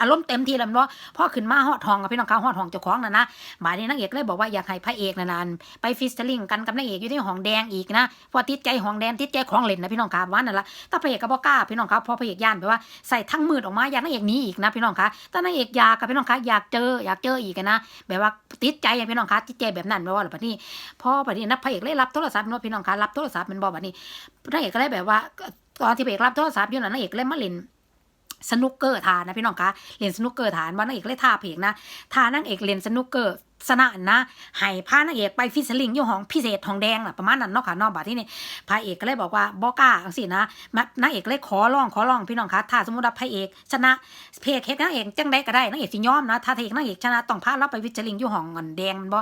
อารมณ์เต็มที่แล้วแม่นบ่พอขึ้นมาฮอดทองกับพี่น้องคะฮอดทองเจ้าของนะนะบาดนี้นางเอกเลยบอกว่าอยากให้พระเอกน่ะนานไปฟิสเตอร์ลิงกันกับนางเอกอยู่ที่ห้องแดงอีกนะเพอติดใจห้องแดงติดใจของเล่นนะพี่น้องคะว่านั่นละแต่พระเอกก็บ่กล้าพี่น้องคะพอพระเอกย่านแบบว่าใส่ทั้งมืดออกมาอยากนางเอกหนี้อีกนะพี่น้องคะแต่นางเอกอยากกับพี่น้องคะอยากเจออยากเจออีกนะแบบว่าติดใจอะพี่น้องคะติดใจแบบนั้นแปลว่าอะไรบัดนี้พ่อบัดนี้นะพระเอกเลยรับโทรศัพท์แม่นบ่พี่น้องคะรับโทรศัพท์มันบ่บัดนี้นางเอกก็เลยแบบว่าตอนที่พระเอกรับโทรศัพท์อยู่น่ะนางเอกเลยมาเล่น สนุกเกอร์ทานนะพี่น้องคะเล่นสนุกเกอร์ทานว่านางเอกเลยท่าเพลงนะท่านางเอกเล่นสนุกเกอร์สนะนะให้พานางเอกไปฟิชลิงอยู่ห้องพิเศษห้องแดงน่ะประมาณนั้นเนาะค่ะเนอกบาดที่นี่พระเอกก็เลยบอกว่าบ่กล้าจังซี่นะมานางเอกเลยขอร้องขอร้องพี่น้องคะถ้าสมมุติว่าพระเอกชนะเพจเฮ็ดนางเอกจังได้ก็ได้นางเอกสิยอมนะถ้าพระเอกนางเอกชนะต้องพาเราไปฟิชลิงอยู่ห้องเงินแดงบ่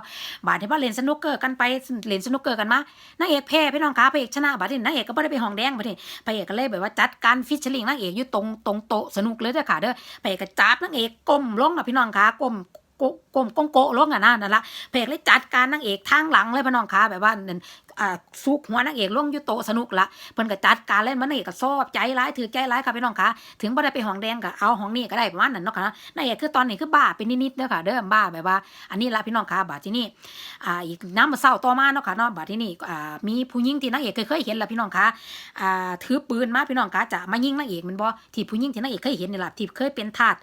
บาดที่ว่าเล่นสนุกเกอร์กันไปเล่นสนุกเกอร์กันมานางเอกแพ้พี่น้องคะพระเอกชนะบาดที่นางเอกก็บ่ได้ไปห้องแดงบาดที่พระเอกก็เลยแบบว่าจัดการฟิชลิงนางเอกอยู่ตรงตรงโต๊ะสนุกเลยเด้อค่ะเด้อไปกระจับนางเอกก้มลงนะพี่น้องคะก้ม โกก้มก้มโกะลงอะนะนั่นละเพกเลยจัดการนางเอกทางหลังเลยพี่น้องคะแบบว่านั่นอ่าซุกหัวนางเอกลงอยู่โตสนุกละเพิ่นก็จัดการเล่นมันนางเอกก็ชอบใจร้ายถือใจร้ายค่ะพี่น้องคะถึงบ่ได้ไปห้องแดงก็เอาห้องนี้ก็ได้ประมาณนั้นเนาะค่ะนางเอกคือตอนนี้คือบ้าเป็นนิดๆเด้อค่ะเด้อบ้าแบบว่า อันนี้ละพี่น้องคะบาดที่นี่อ่าอีกน้ำมาเศร้าต่อมาเนาะค่ะเนาะบาดที่นี่อ่ามีผู้หญิงที่นางเอกเคยเคยเห็นละพี่น้องคะอ่าถือปืนมาพี่น้องคะจะมายิงนางเอกมันบ่ที่ผู้หญิงที่นางเอกเคยเห็นนี่ละที่เคยเป็นทาส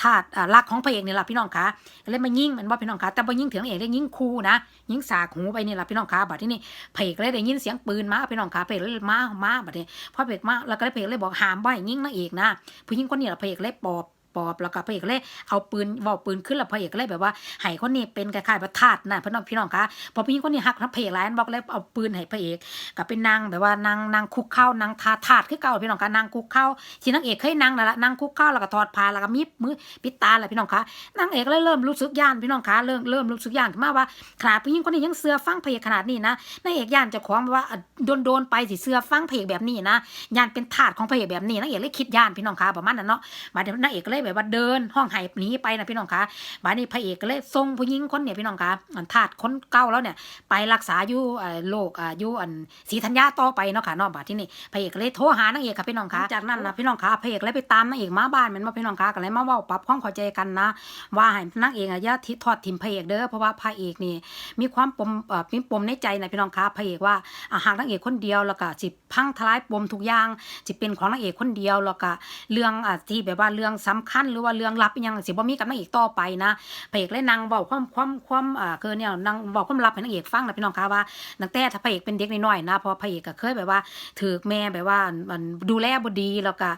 ธาตุอ่ารักของพระเอกนี่ละพี่น้องคะก็เลยมายิงแมันว่พี่น้องคะแต่บ่ยิงถึงนางเอกได้ยิงคู่นะยิงสากหูไปนี่ละพี่น้องคะบัดที่นี่เพกเลยได้ยินเสียงปืนมาพี่น้องคะพระเพกเลยมามาแบบนี้พอพระเพกมาแล้วก็เลยพระเอกเลยบอกหามบ่ให้ยิงนางเอกนะผู้หญิงคนนี้ละพระเพกเลยปอบ ปอบแล้วก็พระเอกเลยเอาปืนว่าปืนขึ้นแล้วพระเอกเลยแบบว่าให้คนนี้เป็นคล้ายๆประทาสนะพี่น้องพี่น้องคะพอผู้หญิงคนนี้หักนะพระเอกร้ายบอกเลยเอาปืนให้พระเอกก็เป็นนางแบบว่านางนางคุกเข้านางทาทาสคือเก่าพี่น้องคะนางคุกเข้าที่นางเอกเคยนางนั่นละนางคุกเข้าแล้วก็ถอดผ้าแล้วก็มิบมือปิดตาแหละพี่น้องคะนางเอกเลยเริ่มรู้สึกย่านพี่น้องคะเริ่มเริ่มรู้สึกย่านขึ้นมาว่าขนาดผู้หญิงคนนี้ยังเสือฟังเพลงขนาดนี้นะนางเอกย่านจะของว่าโดนโดนไปสิเสือฟังเพลงแบบนี้นะย่านเป็นทาสของเพลงแบบนี้นางเอกเลยคิดย่านพี่น้องคะประมาณนั้นเนาะมาเดี๋ยวนางเอกก็เลยแบบว่าเดินห้องไห้หนีไปนะพี่น้องคะบาดนี้พระเอกก็เลยส่งผู้หญิงคนเนี่ยพี่น้องคะอันทาสคนเก่าแล้วเนี่ยไปรักษาอยู่เอ่อโรคอ่าอยู่อันศรีธัญญาต่อไปเนาะค่ะเนาะบาดที่นี่พระเอกก็เลยโทรหานางเอกค่ะพี่น้องคะจากนั้นนะพี่น้องคะพระเอกเลยไปตามนางเอกมาบ้านแมันว่าพี่น้องคะก็เลยมาเว้าปรับความเข้าใจกันนะ ว่าให้นางเอกอะอย่าทิทอดทิมพระเอกเด้อเพราะว่าพระเอกนี่มีความปมเอ่อมีปมในใจนะพี่น้องคะพระเอกว่าอาหารนางเอกคนเดียวแล้วก็สิพังทลายปมทุกอย่างสิเป็นของนางเอกคนเดียวแล้วก็เรื่องอะที่แบบว่าเรื่องสำคัญหรือว่าเรื่องลับยังสิบ่มีกับนางเอกต่อไปนะพระเอกเลยนั่งเว้าความความความอ่าคือเนี่ยนั่งเว้าความลับให้นางเอกฟังนะพี่น้องคะว่าตั้งแต่ถ้าพระเอกเป็นเด็กน้อยๆนะพราะพระเอกก็เคยแบบว่าถูกแม่แบบว่ามันดูแลบ่ดีแล้วก็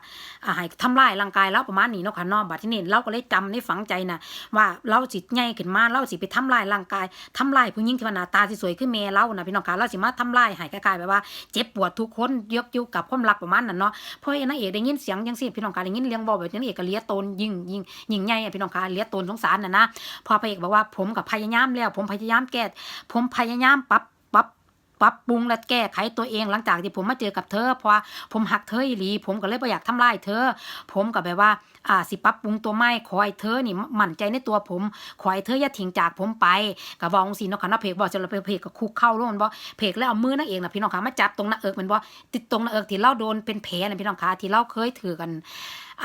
อ่าให้ทำร้ายร่างกายเราประมาณนี้เนาะค่ะนาะบัดที่นี่เราก็เลยจำในฝังใจนะว่าเราสิใหญ่ขึ้นมาเราสิไปทำลายร่างกายทำลายผู้หญิงที่ว่าหน้าตาสิสวยขึ้นแม่เรานะพี่น้องคะเราสิมาทำลายให้กลายแบบว่าเจ็บปวดทุกคนยกอยู่กับความรักประมาณนั้นเนาะเพราะไอ้นางเอกได้ยินเสียงจังซี่พี่น้องคะได้ยินเลี้ยงบอกแบบนางเอกก็เลี้ยตนยิงยิงยิงใหญ่อะพี่น้องคะเลี้ยตนสงสารน่ะนะพอพระเอกบอกว่าผมกับพยายามแล้ว ผมพยายามแก้ผมพยายามปรับปรับปรับปรุงและแก้ไขตัวเองหลังจากที่ผมมาเจอกับเธอเพราะผมหักเธออีหลี ผมก็เลยบ่อยากทำลายเธอ ผมก็แบบว่าอ่าสิปรับปรุงตัวไม่ขอให้เธอนี่มั่นใจในตัวผมขอให้เธออย่าทิ้งจากผมไปก็บอกจังซี่เนาะค่ะเนาะเพกบอกจะเราไปเพกก็คุกเข้าลงมันบ่เพกแล้วเอามือนางเอกนะพี่น้องคะมาจับตรงหน้าเอิกมันบ่ติดตรงหน้าเอิกที่เราโดนเป็นแผลนะพี่น้องคะที่เราเคยถือกัน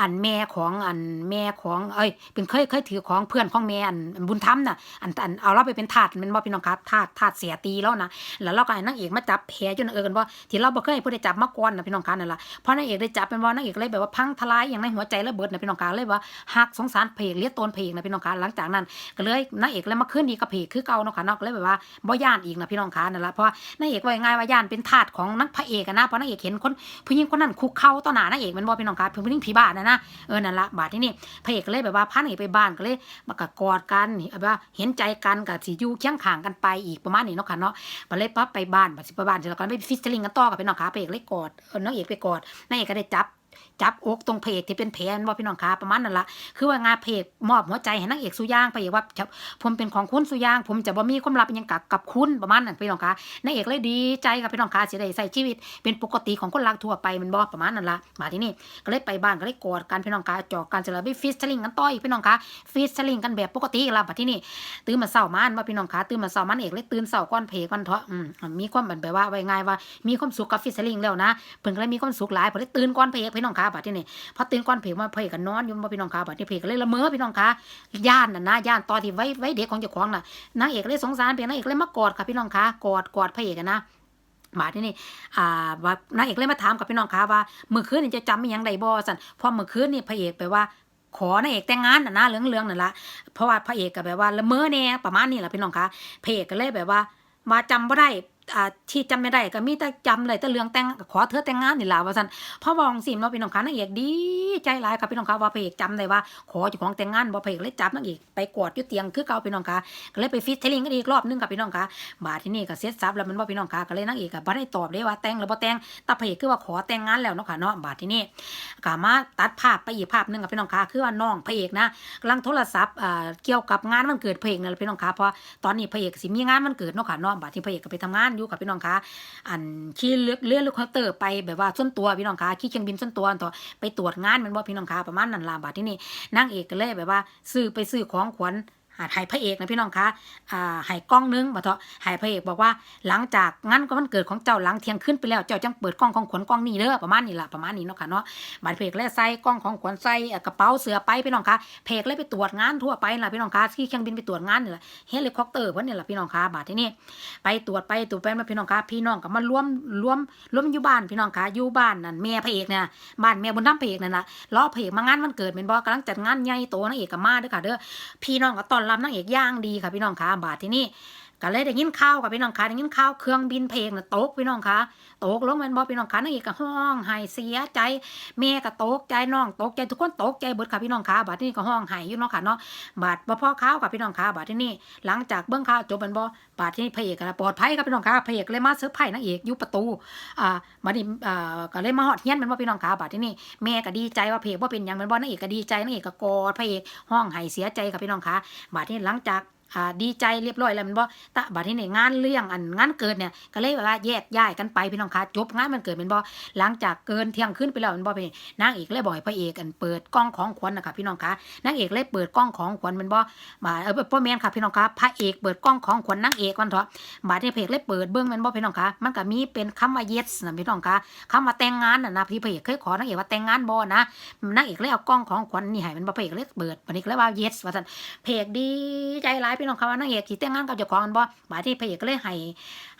อันแม่ของอันแม่ของเอ้ยเป็นเคยเคยถือของเพื่อนของแม่อันอันบุญธรรมน่ะอันอันเอาเราไปเป็นทาสมันบ่พี่น้องครับทาสทาสเสียตีแล้วนะแล้วเราก็ให้นางเอกมาจับแผลจนเอิกกันบ่าที่เราบ่เคยให้ผู้ใดจับมาก่อนนะพี่น้องคะนั่นล่ะพอนางเอกได้จับเป็นบ่นางเอกเลยแบบว่าพังทลายอย่างในหัวใจระเบิดนะพี่น้องคะเลยว่าหักสงสารเพกเลียตนเพกนะพี่น้องคะหลังจากนั้นก็เลยนางเอกเลยมาขึ้นดีกับเพกคือเก่าเนาะค่ะเนาะก็เลยแบบว่าบ่ย่านอีกนะพี่น้องคะนั่นละเพราะว่านางเอกว่าง่ายว่าย่านเป็นทาสของนักพระเอกอะนะเพราะนางเอกเห็นคนผู้หญิงคนนั้นคุกเข่าต่อหน้านางเอกมันบ่พี่น้องคะผู้หญิงผีบ้านะนะเออนั่นละบาดที่นี่พระเอกก็เลยแบบว่าพานางเอกไปบ้านก็เลยมากกอดกันแบบว่าเห็นใจกันกับสิอยู่เคียงข้างกันไปอีกประมาณนี้เนาะค่ะเนาะบัดเลยปั๊บไปบ้านบัดสิไปบ้านเสร็จแล้วก็ไปฟิชเชอร์ลิงกันต่อกับพี่น้องคะพระเอกเลยกอดเออนางเอกไปกอดนางเอกก็ได้จับ จับอกตรงเพกที่เป็นแผลแม่นบ่พี่น้องคะประมาณนั้นละคือว่างานเพกมอบหัวใจให้นางเอกสุย่างพระเอกว่าผมเป็นของคุณสุย่าง ผมจะบ่มีความลับยังกับกับคุณประมาณนั้นพี่น้องคะนางเอกเลยดีใจกับพี่น้องคะสิได้ใช้ชีวิต เป็นปกติของคนรักทั่วไปมันบ่ประมาณนั้นละมาที่นี่ก็เลยไปบ้านก็เลยกอดกันพี่น้องคะจอกกันเสร็จแล้วไปฟิชเชอร์ลิงกันต่ออีกพี่น้องคะฟิชเชอร์ลิงกันแบบปกติอีกและมาที่นี่ตื่นมาเช้ามาอันว่าพี่น้องคะตื่นมาเช้ามันเอกเลยตื่นเช้าก่อนเพลก่อนเถาะอืมมีความแบบว่าไว้ง่ายว่า มีความสุขกับฟิชชอร์ลิงแล้วนะเพิ่นก็เลยมีความสุขหลายเพิ่นเลยตื่นก่อนเพลพี่น้องคะบัดที่นี่พอตื่นก่อนเพลมาเพลก็นอนอยู่บ่พี่น้องคะบัดนี้เพลก็เลยละเมอพี่น้องคะย่านน่ะนะย่านตอนที่ไว้ไว้เด็กของเจ้าของน่ะนางเอกเลยสงสารเพลนางเอกเลยมากอดค่ะพี่น้องคะกอดกอดพระเอกนะบาดที่นี่อ่าว่านางเอกเลยมาถามกับพี่น้องคะว่าเมื้อคืนนี่จะจำอีหยังไดบ่ซั่นเพอมื้อคืนนี่พระเอกไปว่า ขอนางเอกแต่งงานน่ะนะเรื่องนั่นละเพราะว่าพระเอกก็แบบว่าละเมอแน่ประมาณนี้แหละพี่น้องคะพระเอกก็เลยแบบว่ามาจำบ่ได้ อ่าที่จำไม่ได้ก็มีแต่จำเลยแต่เรื่องแต่งขอเธอแต่งงานนี่ล่ะว่าซั่นพ่อบอกสิเนาะพี่น้องคะนางเอกดี ใจหลายครับพี่น้องคะว่าพระเอกจำได้ว่า ขอเจ้าของแต่งงานบ่พระเอกเลยจับนางเอกไปกอดอยู่เตียงคือเก่าพี่น้องคะก็เลยไปฟิตเทลลิงกันอีกรอบนึงกับพี่น้องคะบาดที่นี่ก็เสร็จสับแล้วมันว่าพี่น้องคะก็เลยนางเอกก็บ่ได้ตอบได้ว่าแต่งหรือบ่แต่งแต่พระเอกคือว่าขอแต่งงานแล้วเนาะค่ะเนาะบาดที่นี่ก็มาตัดภาพไปอีกภาพหนึ่งกับพี่น้องคะคือว่าน้องพระเอกนะกำลังโทรศัพท์อ่าเกี่ยวกับงานวันเกิดพระเอกนั่นแหละพี่น้องคะเพราะตอนนี้พระเอกสิมีงานวันเกิดเนาะค่ะเนาะบัดที่พระเอกก็ไปทำงานอยู่กับพี่น้องคะอันขี่เลือเลือเฮลิคอเตอร์ไปแบบว่าส่วนตัวพี่น้องคะขี่เครื่องบินส่วนตัวต่อไปตรวจงานมันบ่พี่น้องคะประมาณนั้นลาบาทที่นี่นางเอกก็เลยแบบว่าซื้อไปซื้อของขวัญ หาให้พระเอกนะพี่น้องคะอ่าให้กล้องนึงมาเถอะให้พระเอกบอกว่า หลังจากงั้นก็วันเกิดของเจ้าหลังเที่ยงขึ้นไปแล้ว เจ้าจังเปิดกล้องของขวัญกล้องนี้เด้อประมาณนี้ล่ะประมาณนี้เนาะค่ะเนาะบัตรเพกเลยใส่กล้องของขวัญใส่กระเป๋าเสือไปพี่น้องคะเพกเลยไปตรวจงานทั่วไปล่ะพี่น้องคะที่เครื่องบินไปตรวจงานนี่แหละเฮลิคอปเตอร์เพิ่นนี่แหละพี่น้องคะบาทที่นี่ไปตรวจไปตรวจไปมาพี่น้องคะพี่น้องก็มาร่วมร่วมร่วมอยู่บ้านพี่น้องคะอยู่บ้านนั่นแม่พระเอกเนี่ยบ้านแม่บุญธรรมพระเอกนั่นน่ะรอพระเอกมางานวันเกิดเป็นบ่กำลังจัดงานใหญ่โตนางเอกก็มาเด้อค่ะเด้อพี่น้องก็ตอนรับนางเอกย่างดีค่ะพี่น้องคะบาทที่นี่ ก็เลยได้ยินข่าวกับพี่น้องคะได้ยินข่าวเครื่องบินเพลงน่ะตกพี่น้องคะตกลงม่นบ่พี่น้องคะนางเอกก็ห้องไห้เสียใจแม่ก็ตกใจน้องตกใจทุกคนตกใจเบิดค่ะพี่น้องคะบาดที่นี่ก็ห้องไห้อยู่เนาะค่ะเนาะบาดบ่พ่อข้าวกับพี่น้องคะบาดที่นี่หลังจากเบิ่งข่าวจบมันบ่บาดที่นี่พระเอกก็ปลอดภัยครับพี่น้องคะพระเอกเลยมาเซอร์ไพรส์นางเอกอยู่ประตูอ่าบัดนี้อ่าก็เลยมาฮอดเฮียนมันบ่พี่น้องคะบาดที่นี่แม่ก็ดีใจว่าพระเอกบ่เป็นหยังมันบ่นางเอกก็ดีใจนางเอกก็กอดพระเอกห้องไห้เสียใจค่ะพี่น้องคะบาดที่หลังจาก อ่าดีใจเรียบร้อยแล้วมันบ่ตะบาดที่นี่งานเลี้ยงอันงานเกิดเนี่ยก็เลยแบบว่าแยกย้ายกันไปพี่น้องคะจบงานมันเกิดแมันบ่หลังจากเกินเที่ยงคืนไปแล้วมันบ่พี่นางเอกเลยบ่อยพระเอกอันเปิดกล้องของขวัญนะคะพี่น้องคะนางเอกเลยเปิดกล้องของขวัญมันบ่มาเออพ่อแม่นค่ะพี่น้องคะพระเอกเปิดกล้องของขวัญนางเอกวันเถอะบาดนี้พระเอกเลยเปิดเบื้องมันบ่พี่น้องคะมันก็มีเป็นคำว่า yes นะพี่น้องคะคำว่าแต่งงานน่ะนะพี่พระเอกเคยขอนางเอกว่าแต่งงานบ่นะนางเอกเลยเอากล้องของขวัญนี่ให้มันบ่พระเอกเลยเปิดบัดนี้ก็เลยว่า yes ว่าซั่นพระเอกดีใจหลายพี่น้องคะว่านางเอกสิแต่งงานกับเจ้าของบ่บาดนี้พระเอกก็เลยให้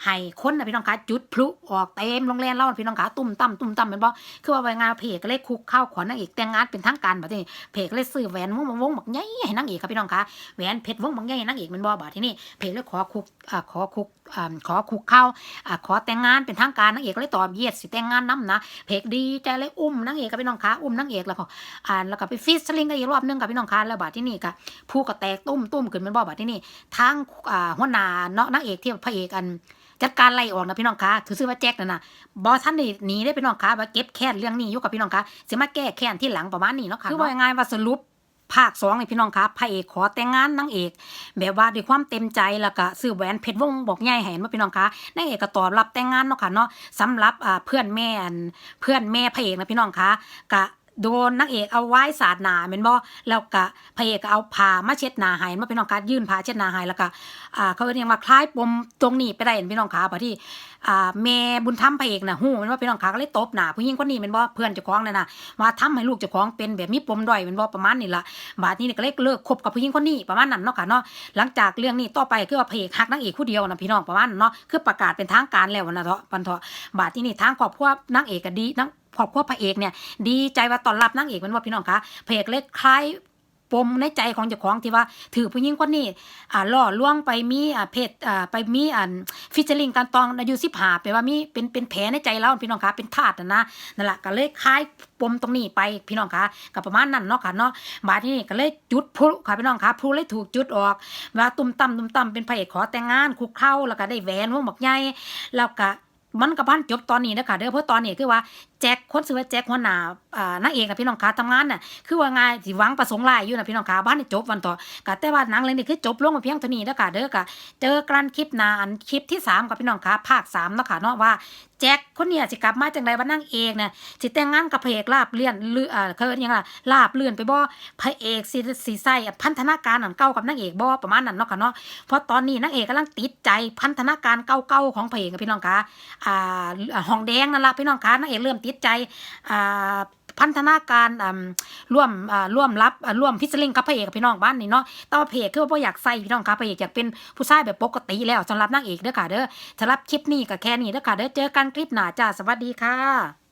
ให้คนนะพี่น้องคะจุดพลุออกเต็มโรงแรมเล่าพี่น้องคะตุ้มตั้มตุ้มตั้มแม่นบ่คือว่าไว้งานเพก็เลยคุกเข้าขอนางเอกแต่งงานเป็นทางการแบบนี้เพก็เลยซื้อแหวนวงวงบักใหญ่ให้นางเอกครับพี่น้องคะแหวนเพชรวงบักใหญ่ให้นางเอกแมันบ่บาดที่นี่เพจเลยขอคุกอ่าขอคุกอ่าขอคุกเข้าอ่าขอแต่งงานเป็นทางการนางเอกก็เลยตอบเยสสิแต่งงานนํนะเพจดีใจเลยอุ้มนางเอกกับพี่น้องคะอุ้มนางเอกแล้วก็อ่าแล้วก็ไปฟิชลิงกันอีกรอบนึงกับพี่น้องคะแล้วบาดที่นี่ก็ผู้ก็แตกตุ้มตุ้มขึ้นแมันบ่บาดที่นี่ทางอ่าหัวหน้าเนาะนางเอกที่พระเอกอัน จัดการไล่ออกนะพี่น้องคะคือซื้อว่าแจ็คนั่นน่ะบอท่านนี่หนีได้พี่น้องคะว่าเก็บแค้นเรื่องนี้อยู่กับพี่น้องคะสิมาแก้แค้นที่หลังประมาณนี้เนาะค่ะคือว่ายังไงว่าสรุปภาคสองนี่พี่น้องคะพระเอกขอแต่งงานนางเอก แบบว่าด้วยความเต็มใจแล้วก็ซื้อแหวนเพชรวงบอกใหญ่ให้มาพี่น้องคะนางเอกก็ตอบรับแต่งงานเนาะค่ะเนาะสำหรับอ่าเพื่อนแม่อันเพื่อนแม่พระเอกนะพี่น้องคะกะ โดนนางเอกเอาไว้สาดหนาเป็นบ่แล้วก็พระเอกก็เอาผ้ามาเช็ดหนาให้มาพี่น้องคะยื่นผ้าเช็ดหนาให้แล้วก็อ่าเขาเรียกว่าคล้ายปมตรงนี้ไปได้เห็นพี่น้องคะพอที่อ่าแม่บุญธรรมพระเอกน่ะฮู้มันว่าเป็นน้องขาก็เลยตบหนาผู้หญิงคนนี้แมันบ่เพื่อนเจ้าของนั่นน่ะว่าทำให้ลูกเจ้าของเป็นแบบมีปมด้อยแมันบ่ประมาณนี้ล่ะบาดนี้นี่ก็เลยเลิกคบกับผู้หญิงคนนี้ประมาณนั้นเนาะค่ะเนาะหลังจากเรื่องนี้ต่อไปคือว่าพระเอกฮักนางเอกผู้เดียวนะพี่น้องประมาณนั้นเนาะคือประกาศเป็นทางการแล้วนะเถาะปันเถาะบาดที่นี่ทางครอบครัวนางเอกก็ดีนาง ครอบครัวพระเอกเนี่ย ดีใจว่าตอนรับนางเอกมันว่าพี่น้องคะพระเอกเลยคล้ายปมในใจของเจ้าของที่ว่า ถือผู้หญิงคนนี้อ่าล่อลวงไปมีอ่าเพศอ่าไปมีอันฟิชเชอร์ลิงการตองอายุสิบห้าไปว่ามีเป็นเป็นแผลในใจเราพี่น้องคะเป็นธาตุนะนะนั่นแหละก็เลยคล้ายปมตรงนี้ไปพี่น้องคะกับประมาณนั้นเนาะค่ะเนาะบาที่นี่ก็เลยจุดพลุค่ะพี่น้องคะพลุเลยถูกจุดออกว่าตุ้มตั้มตุ้มตั้มเป็นพระเอกขอแต่งงานคุกเข้าแล้วก็ได้แหวนวงบักใหญ่แล้วก็ มันกับพันจบตอนนี้เด้อค่ะเด้อเพราะตอนนี้คือว่าแจ็คคนซื้อว่าแจ็คหัวหน้าอ่านางเอกนะพี่น้องคะทำงานน่ะคือว่าไงายสิหวังประสงค์ลายอยู่นะพี่น้องคะบ้านนี่จบวันต่อกะแต่ว่าหนังเรื่องนี้คือจบลงมาเพียงเท่านี้เด้อค่ะเด้อกะเจอกันคลิปหน้าอันคลิปที่สามกับพี่น้องคะภาคสามเนาะค่ะเนาะว่าแจ็คคนเนี้ยสิกลับมาจังไดว่านางเอกเนี่ยสิแต่งงานกับพระเอกลาบเลื่อนหรืออ่าเขาเรียยังล่ะลาบเลื่อนไปบ่พระเอกสิสิใส่พันธนาการอันเก่ากับนางเอกบ่ประมาณนั้นเนาะค่ะเนาะเพราะตอนนี้นางเอกกำลังติดใจพันธนาการเก่าๆของพระเอกค่ะพี่น้องคะอ่าอ่าห้องแดงนั่นละพี่น้องคะนางเอกเริ่มติดใจอ่าพันธนาการร่วมร่วมรับร่วมพิสลิงกับพระเอกพี่น้องบ้านนี่เนาะแต่ว่าพระเอกคือว่าอยากใส่พี่น้องคะพระเอกอยากเป็นผู้ชายแบบปกติแล้วสำหรับนางเอกเด้อค่ะเด้อสำหรับคลิปนี้ก็แค่นี้เด้อค่ะเด้อเจอกันคลิปหน้าจ้าสวัสดีค่ะ